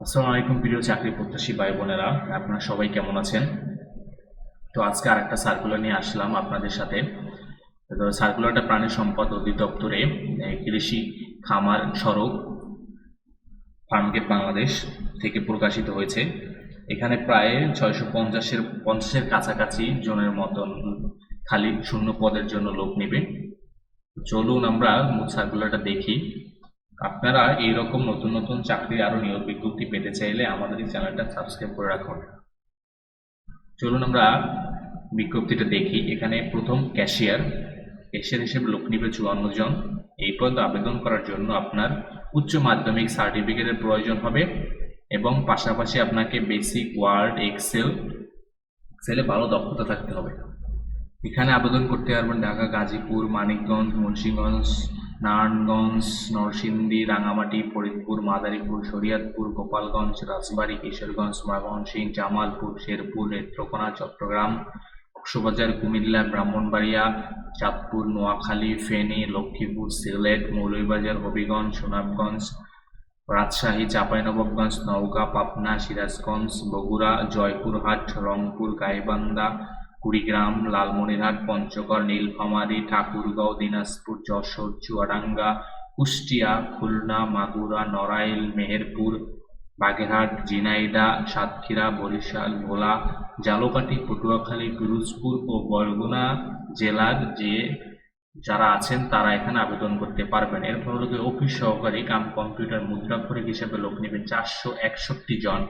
আসসালামু আলাইকুম প্রিয় চাকরি প্রত্যাশী ভাই বোনেরা। আপনারা সবাই কেমন আছেন? তো আজকে আরেকটা সার্কুলার নিয়ে আসলাম আপনাদের সাথে। সার্কুলারটা প্রাণী সম্পদ অধিদপ্তরে কৃষি খামার সড়ক, ফার্মগেট বাংলাদেশ থেকে প্রকাশিত হয়েছে। এখানে প্রায় ছয়শো পঞ্চাশের পঞ্চাশের কাছাকাছি জনের মতন খালি শূন্য পদের জন্য লোক নেবে। চলুন আমরা সার্কুলারটা দেখি। আপনারা এইরকম নতুন নতুন চাকরি আরও নিয়োগ বিজ্ঞপ্তি পেতে চাইলে আমাদের এই চ্যানেলটা সাবস্ক্রাইব করে রাখুন। চলুন আমরা বিজ্ঞপ্তিটা দেখি। এখানে প্রথম ক্যাশিয়ার ক্যাশিয়ার হিসেবে লোক নিবে চুয়ান্ন জন। এই পদ আবেদন করার জন্য আপনার উচ্চ মাধ্যমিক সার্টিফিকেটের প্রয়োজন হবে এবং পাশাপাশি আপনাকে বেসিক ওয়ার্ড এক্সেল এক্সেলে ভালো দক্ষতা থাকতে হবে। এখানে আবেদন করতে পারবেন ঢাকা, গাজীপুর, মানিকগঞ্জ, মুন্সিগঞ্জ নারায়ণগঞ্জ, নরসিংদী, রাঙামাটি, ফরিদপুর, মাদারীপুর, শরীয়তপুর, গোপালগঞ্জ, রাজবাড়ী, কিশোরগঞ্জ, ময়মনসিংহ, জামালপুর, শেরপুর, নেত্রকোনা, চট্টগ্রাম, কক্সবাজার, কুমিল্লা, ব্রাহ্মণবাড়িয়া, চাঁদপুর, নোয়াখালী, ফেনী, লক্ষ্মীপুর, সিলেট, মৌলভীবাজার, হবিগঞ্জ, সুনামগঞ্জ, রাজশাহী, চাঁপাইনবাবগঞ্জ, নওগাঁ, পাবনা, সিরাজগঞ্জ, বগুড়া, জয়পুরহাট, রংপুর, গাইবান্ধা কুড়িগ্রাম, লালমনিরহাট, পঞ্চগড়, নীলফামারী, ঠাকুরগাঁও, দিনাজপুর, যশোর, চুয়াডাঙ্গা, কুষ্টিয়া, খুলনা, মাগুরা, নড়াইল, মেহেরপুর, বাগেরহাট ঝিনাইদহ সাতক্ষীরা, বরিশাল, ভোলা জালকাঠি পটুয়াখালী, পিরোজপুর ও বরগুনা জেলার যে যারা আছেন তারা এখানে আবেদন করতে পারবেন। এর ফলে অফিস সহকারী কাম কম্পিউটার মুদ্রাক্ষরিক হিসেবে লোক নেবে চারশো একষট্টি জন।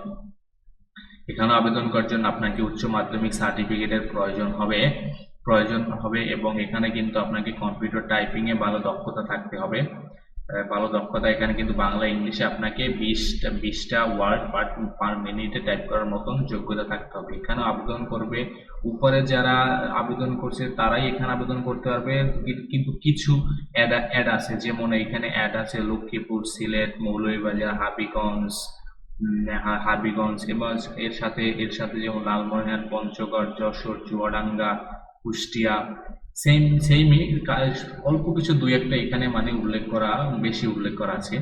এখানে আবেদন করার জন্য আপনাকে উচ্চ মাধ্যমিক সার্টিফিকেটের প্রয়োজন হবে প্রয়োজন হবে এবং এখানে কিন্তু আপনাকে কম্পিউটার টাইপিং এ ভালো দক্ষতা থাকতে হবে। ভালো দক্ষতা এখানে কিন্তু বাংলা, ইংলিশে আপনাকে বিশটা বিশটা ওয়ার্ড পার মিনিটে টাইপ করার মতন যোগ্যতা থাকতে হবে। এখানে আবেদন করবে, উপরে যারা আবেদন করছে তারাই এখানে আবেদন করতে পারবে। কিন্তু কিছু অ্যাড অ্যাড আছে, যেমন এখানে অ্যাড আছে, লক্ষ্মীপুর, সিলেট, মৌলভীবাজার, হাবিগঞ্জ হাবিগঞ্জ এবং এর সাথে এর সাথে যেমন লালমনিরহাট, পঞ্চগড়, যশোর, চুয়াডাঙ্গা, কুষ্টিয়া সেম সেমই অল্প কিছু দুই একটা এখানে মানে উল্লেখ করা, বেশি উল্লেখ করা আছে।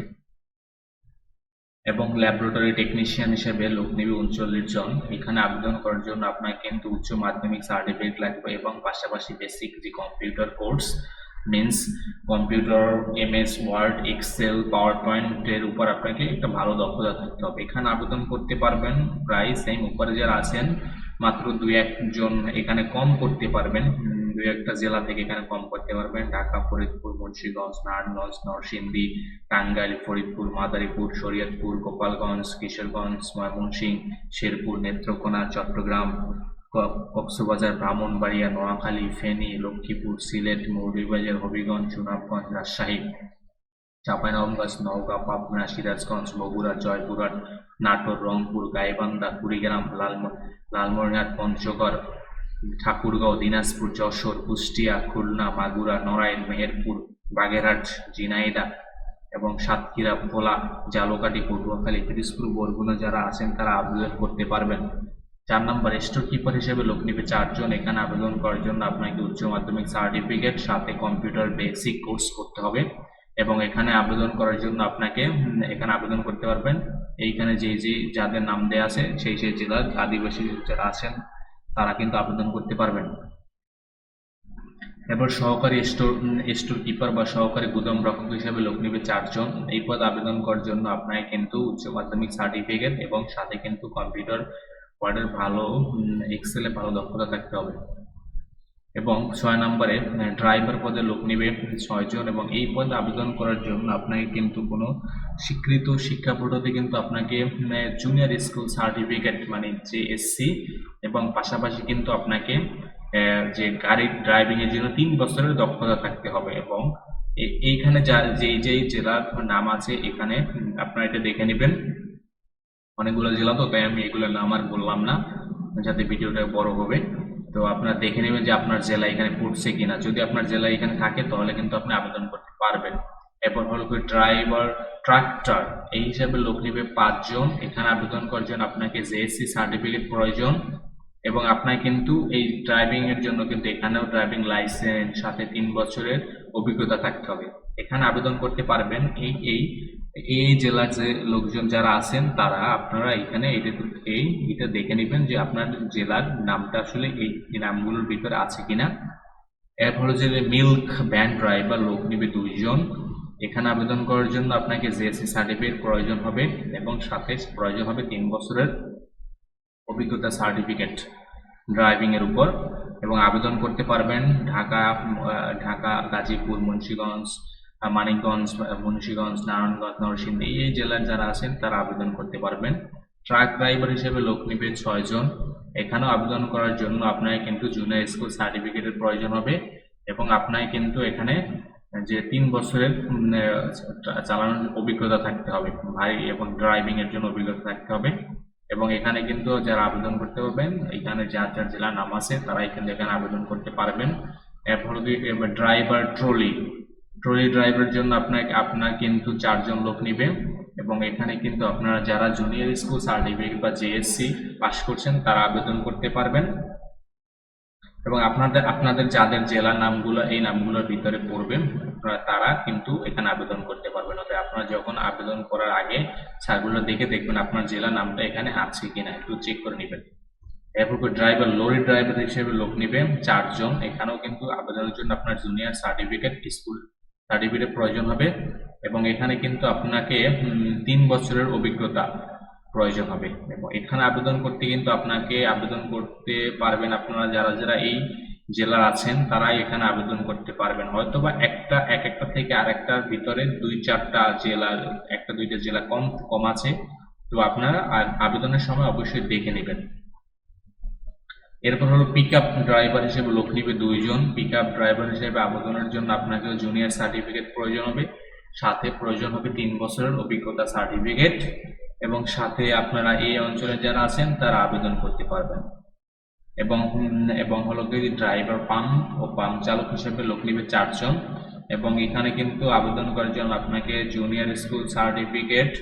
এবং ল্যাবরেটরি টেকনিশিয়ান হিসেবে লোক নেবে উনচল্লিশ জন। এখানে আবেদন করার জন্য আপনার কিন্তু উচ্চ মাধ্যমিক সার্টিফিকেট লাগবে এবং পাশাপাশি বেসিক যে computer course means computer MS Word Excel power পয়েন্টের উপর আপনাকে একটা ভালো দক্ষতা থাকতে হবে। এখানে আবেদন করতে পারবেন, প্রায় সেম উপরে যারা আছেন, মাত্র দুই একজন এখানে কম করতে পারবেন। দুই একটা জেলা থেকে এখানে কম করতে পারবেন। ঢাকা, ফরিদপুর, মুন্সিগঞ্জ, নারায়ণগঞ্জ, নরসিংদী, টাঙ্গাইল, ফরিদপুর, মাদারীপুর, শরীয়তপুর, গোপালগঞ্জ, কিশোরগঞ্জ, ময়মনসিংহ, শেরপুর, নেত্রকোনা, চট্টগ্রাম। কক্সবাজার, ব্রাহ্মণবাড়িয়া, নোয়াখালী, ফেনী, লক্ষ্মীপুর, সিলেট, মৌলভীবাজার, হবিগঞ্জ সুনামগঞ্জ রাজশাহী, চাঁপাইনবাবগঞ্জ, নওগাঁ, পাবনা, সিরাজগঞ্জ, বগুড়া, জয়পুরহাট, নাটোর, রংপুর, গাইবান্ধা, কুড়িগ্রাম, লালম লালমনিরহাট পঞ্চগড়, ঠাকুরগাঁও, দিনাজপুর, যশোর, কুষ্টিয়া, খুলনা, মাগুরা, নড়াইল, মেহেরপুর, বাগেরহাট ঝিনাইদহ এবং সাতক্ষীরা, ভোলা জালকাঠি পটুয়াখালী, পিরিজপুর, বরগুনা যারা আছেন তারা আবেদন করতে পারবেন। চার নম্বর, স্টোর কিপার হিসেবে লোক নিবে চারজন। এখানে আবেদন করার জন্য আপনাকে উচ্চ মাধ্যমিক সার্টিফিকেট, সাথে কম্পিউটার বেসিক কোর্স করতে হবে। এবং এখানে আবেদন করার জন্য আপনাকে এখানে আবেদন করতে পারবেন। এইখানে যে যে যাদের নাম দেওয়া আছে, সেই সেই জেলার আদিবাসী যারা আছেন, তারা কিন্তু আবেদন করতে পারবেন। এবার সহকারী স্টোর স্টোর কিপার বা সহকারী গুদাম রক্ষক হিসেবে লোক নিবে চারজন। এই পদ আবেদন করার জন্য আপনাকে কিন্তু উচ্চ মাধ্যমিক সার্টিফিকেট এবং সাথে কিন্তু কম্পিউটার ওয়ার্ডের ভালো এক্সেলে ভালো দক্ষতা থাকতে হবে। এবং ছয় নম্বরে ড্রাইভার পদে লোক নিবে ছয়জন এবং এই পদে আবেদন করার জন্য আপনাকে কিন্তু কোনো স্বীকৃত শিক্ষা বোর্ড হতে কিন্তু আপনাকে জুনিয়র স্কুল সার্টিফিকেট মানে যে এসসি এবং পাশাপাশি কিন্তু আপনাকে যে গাড়ি ড্রাইভিং এর জন্য তিন বছরের দক্ষতা থাকতে হবে এবং এইখানে যা, যেই যেই জেলার নাম আছে এখানে আপনারা এটা দেখে নেবেন। অনেকগুলো জেলা তো, তাই আমি এগুলোর নাম আর বললাম না, যাতে ভিডিওটা বড় হবে। তো আপনারা দেখে নেবেন যে আপনার জেলা এখানে পড়ছে কিনা। যদি আপনার জেলা এখানে থাকে, তাহলে কিন্তু আপনি আবেদন করতে পারবেন। এরপর হলো কি ড্রাইভার ট্রাক্টর এই হিসাবে লোক নেবে পাঁচজন। এখানে আবেদন করার জন্য আপনাকে জেএসসি সার্টিফিকেট প্রয়োজন। এবং আপনার কিন্তু এই ড্রাইভিং এর জন্য কিন্তু এখানেও ড্রাইভিং লাইসেন্স সাথে তিন বছরের অভিজ্ঞতা থাকতে হবে। এখানে আবেদন করতে পারবেন এই এই এই জেলার যে লোকজন যারা আছেন, তারা আপনারা এখানে এটা এই এটা দেখে নেবেন যে আপনার জেলার নামটা আসলে এই নামগুলোর ভিতরে আছে কিনা। এরপর যে মিল্ক ভ্যান ড্রাইভার লোক নিবে দুইজন, এখানে আবেদন করার জন্য আপনাকে জিএসসি সার্টিফিকেট প্রয়োজন হবে এবং সাথে প্রয়োজন হবে তিন বছরের অভিজ্ঞতা সার্টিফিকেট ড্রাইভিং এর উপর এবং আবেদন করতে পারবেন ঢাকা ঢাকা, গাজীপুর, মুন্সিগঞ্জ মানিকগঞ্জ, মুন্সিগঞ্জ, নারায়ণগঞ্জ, নরসিংদী, এই জেলার যারা আছেন তারা আবেদন করতে পারবেন। ট্রাক ড্রাইভার হিসেবে লোক নিবে ছয়জন এখানেও আবেদন করার জন্য আপনাকে কিন্তু জুনিয়র স্কুল সার্টিফিকেটের প্রয়োজন হবে এবং আপনাকে কিন্তু এখানে যে তিন বছরের চালানোর অভিজ্ঞতা থাকতে হবে, ভারী এবং ড্রাইভিং এর জন্য অভিজ্ঞতা থাকতে হবে। এবং এখানে কিন্তু যারা আবেদন করতে পারবেন, এখানে যার যার জেলার নাম আছে তারাই কিন্তু এখানে আবেদন করতে পারবেন। এরপর ড্রাইভার ট্রলি ট্রলি ড্রাইভারের জন্য আপনাকে, আপনার কিন্তু চারজন লোক নিবে এবং এখানে কিন্তু আপনারা যারা জুনিয়র স্কুল সার্টিফিকেট বা জেএসসি পাশ করছেন, তারা আবেদন করতে পারবেন। এবং আপনাদের আপনাদের যাদের জেলার নামগুলো, এই নামগুলোর ভিতরে পড়বে, আপনারা, তারা কিন্তু এখানে আবেদন করতে পারবেন। অর্থাৎ আপনারা যখন আবেদন করার আগে সার্কুলার দেখে দেখবেন আপনার জেলার নামটা এখানে আছে কিনা, একটু চেক করে নেবেন। এরপর ড্রাইভার লরি ড্রাইভার হিসেবে লোক নেবে, চারজন। এখানেও কিন্তু আবেদনের জন্য আপনার জুনিয়র সার্টিফিকেট স্কুল সার্টিফিকেট প্রয়োজন হবে এবং এখানে কিন্তু আপনাকে তিন বছরের অভিজ্ঞতা প্রয়োজন হবে। এবং এখানে আবেদন করতে কিন্তু আপনাকে আবেদন করতে পারবেন আপনারা, যারা যারা এই জেলার আছেন, তারাই এখানে আবেদন করতে পারবেন। হয়তো বা একটা, এক একটা থেকে আরেকটার ভিতরে দুই, চারটা জেলার একটা, দুইটা জেলা কম কম আছে। তো আপনারা আবেদনের সময় অবশ্যই দেখে নেবেন। এরপর হলো পিক আপ ড্রাইভার হিসেবে লোক নিবে দুইজন। পিক আপ ড্রাইভার হিসেবে আবেদনের জন্য আপনাকে জুনিয়র সার্টিফিকেট প্রয়োজন হবে। সাথে প্রয়োজন হবে তিন বছরের অভিজ্ঞতা সার্টিফিকেট এবং সাথে আপনারা এই অঞ্চলে যারা আছেন তারা আবেদন করতে পারবেন। এবং এবং হলো কি ড্রাইভার পাম্প ও পাম্প চালক হিসেবে লোক নিবে চারজন। এবং এখানে কিন্তু আবেদন করার জন্য আপনাকে জুনিয়র স্কুল সার্টিফিকেট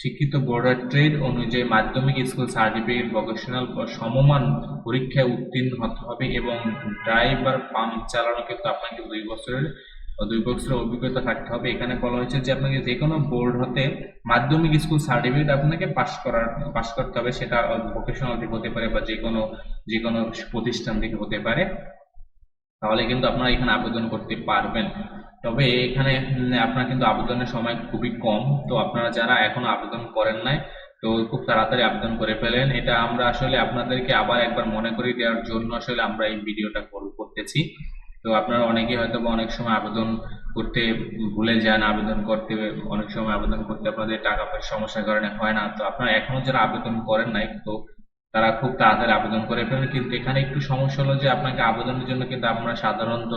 শিক্ষিত বোর্ডার ট্রেড অনুযায়ী মাধ্যমিক স্কুল সার্টিফিকেট ভোকেশনাল সমমান পরীক্ষায় উত্তীর্ণ হতে হবে এবং ড্রাইভার, পাম্প চালানো কিন্তু আপনাকে দুই বছরের দুই বছরের অভিজ্ঞতা থাকতে হবে। এখানে বলা হয়েছে যে আপনাকে যে কোনো বোর্ড হতে মাধ্যমিক স্কুল সার্টিফিকেট আপনাকে পাস করার, পাস করতে হবে। সেটা ভোকেশনাল থেকে হতে পারে বা যে কোনো যে কোনো প্রতিষ্ঠান থেকে হতে পারে। তাহলে কিন্তু আপনারা এখানে আবেদন করতে পারবেন। তবে এখানে আপনার কিন্তু আবেদনের সময় খুবই কম। তো আপনারা যারা এখনও আবেদন করেন নাই, তো খুব তাড়াতাড়ি আবেদন করে ফেলেন। এটা আমরা আসলে আপনাদেরকে আবার একবার মনে করিয়ে দেওয়ার জন্য আসলে আমরা এই ভিডিওটা কর- করতেছি। তো আপনারা অনেকেই হয়তো বা অনেক সময় আবেদন করতে ভুলে যান, আবেদন করতে, অনেক সময় আবেদন করতে আপনাদের টাকা পয়সার সমস্যার কারণে হয় না। তো আপনারা এখনও যারা আবেদন করেন নাই, তো তারা খুব তাড়াতাড়ি আবেদন করে ফেলেন। কিন্তু এখানে একটু সমস্যা হলো যে, আপনাকে আবেদনের জন্য কিন্তু আমরা সাধারণত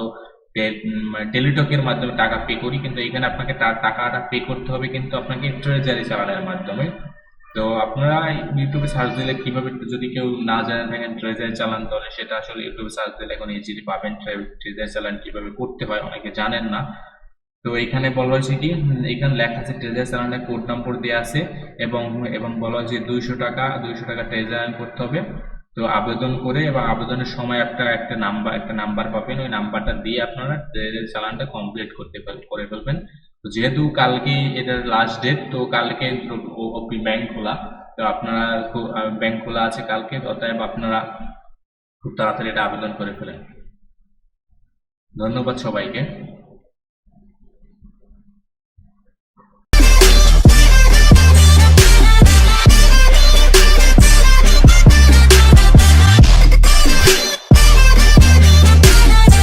টেলিটকের মাধ্যমে টাকা পে করি, কিন্তু এখানে আপনাকে টা- টাকাটা পে করতে হবে, কিন্তু আপনাকে ট্রেজারি চালানোর মাধ্যমে। তো আপনারা ইউটিউবে সার্চ দিলে কীভাবে যদি কেউ না জানে থাকেন ট্রেজারি চালান, তাহলে সেটা আসলে ইউটিউবে সার্চ দিলে এখন ইজিলি পাবেন ট্রেজারি চালান কীভাবে করতে হয়, অনেকে জানেন না। তো এখানে বলা হয়েছে কি এখানে লেখা আছে ট্রেজারি চালানের কোড নম্বর দেওয়া আছে, এবং এবং বলা হয়েছে দুইশো টাকা দুইশো টাকা ট্রেজারি করতে হবে। তো আবেদন করে এবং আবেদনের সময় একটা একটা নাম্বার একটা নাম্বার পাবেন। ওই নাম্বারটা দিয়ে আপনারা ট্রেজারি চালানটা কমপ্লিট করতে করে ফেলবেন। তো যেহেতু কালকে এটার লাস্ট ডেট তো কালকে ওপি ব্যাংক খোলা। তো আপনারা ব্যাংক খোলা আছে কালকে অতএব আপনারা খুব তাড়াতাড়ি এটা আবেদন করে ফেলেন। ধন্যবাদ সবাইকে।